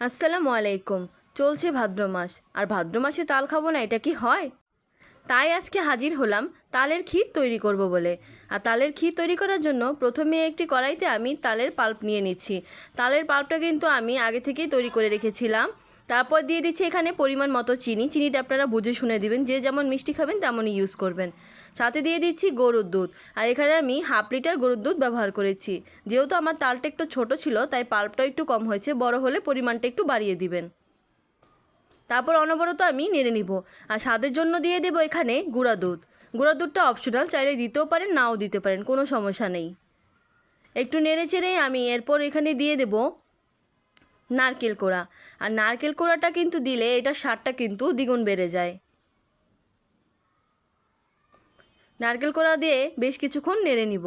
আসসালামু আলাইকুম। চলছে ভাদ্র মাস। আর ভাদ্র মাসে তাল খাব না, এটা কি হয়? তাই আজকে হাজির হলাম তালের ক্ষীর তৈরি করব বলে। আর তালের ক্ষীর তৈরি করার জন্য প্রথমে একটি কড়াইতে আমি তালের পাল্প নিয়ে নিচ্ছি। তালের পাল্পটা কিন্তু আমি আগে থেকেই তৈরি করে রেখেছিলাম। তারপর দিয়ে দিচ্ছি এখানে পরিমাণ মতো চিনি। চিনিটা আপনারা বুঝে শুনে দিবেন। যে যেমন মিষ্টি খাবেন, তেমনই ইউজ করবেন। সাথে দিয়ে দিচ্ছি গরুর দুধ। আর এখানে আমি হাফ লিটার গরুর দুধ ব্যবহার করেছি। যেহেতু আমার তালটা একটু ছোট ছিল, তাই পাল্পটা একটু কম হয়েছে। বড় হলে পরিমাণটা একটু বাড়িয়ে দিবেন। তারপর অনবরত আমি নেড়ে নিব। আর স্বাদের জন্য দিয়ে দেবো এখানে গুঁড়া দুধ। গুঁড়া দুধটা অপশনাল চাইলে দিতেও পারেন, নাও দিতে পারেন, কোনো সমস্যা নেই। একটু নেড়ে চেড়ে আমি এরপর এখানে দিয়ে দেব নারকেল কোড়া। আর নারকেল কোড়াটা কিন্তু দিলে এটার স্বাদটা কিন্তু দ্বিগুণ বেড়ে যায়। নারকেল কোড়া দিয়ে বেশ কিছুক্ষণ নেড়ে নিব।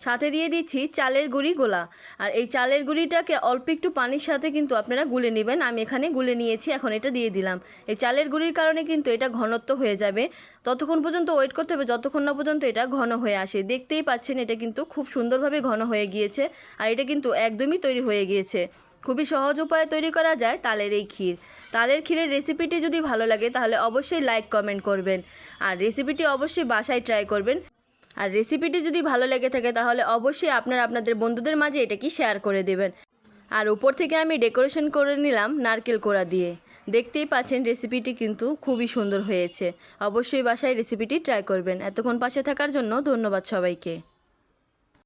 সাথে দিয়ে দিচ্ছি চালের গুঁড়ি গোলা। আর এই চালের গুঁড়িটাকে অল্প একটু পানির সাথে কিন্তু আপনারা গুলে নেবেন। আমি এখানে গুলে নিয়েছি, এখন এটা দিয়ে দিলাম। এই চালের গুঁড়ির কারণে কিন্তু এটা ঘনত্ব হয়ে যাবে। ততক্ষণ পর্যন্ত ওয়েট করতে হবে, যতক্ষণ না পর্যন্ত এটা ঘন হয়ে আসে। দেখতেই পাচ্ছেন, এটা কিন্তু খুব সুন্দরভাবে ঘন হয়ে গিয়েছে। আর এটা কিন্তু একদমই তৈরি হয়ে গিয়েছে। খুবই সহজ উপায়ে তৈরি করা যায় তালের এই ক্ষীর। তালের ক্ষীরের রেসিপিটি যদি ভালো লাগে তাহলে অবশ্যই লাইক কমেন্ট করবেন। আর রেসিপিটি অবশ্যই বাসায় ট্রাই করবেন। আর রেসিপিটি যদি ভালো লেগে থাকে তাহলে অবশ্যই আপনারা আপনাদের বন্ধুদের মাঝে এটা কি শেয়ার করে দেবেন। আর উপর থেকে আমি ডেকোরেশন করে নিলাম নারকেল কোড়া দিয়ে। দেখতেই পাচ্ছেন রেসিপিটি কিন্তু খুবই সুন্দর হয়েছে। অবশ্যই বাসায় রেসিপিটি ট্রাই করবেন। এতক্ষণ পাশে থাকার জন্য ধন্যবাদ সবাইকে।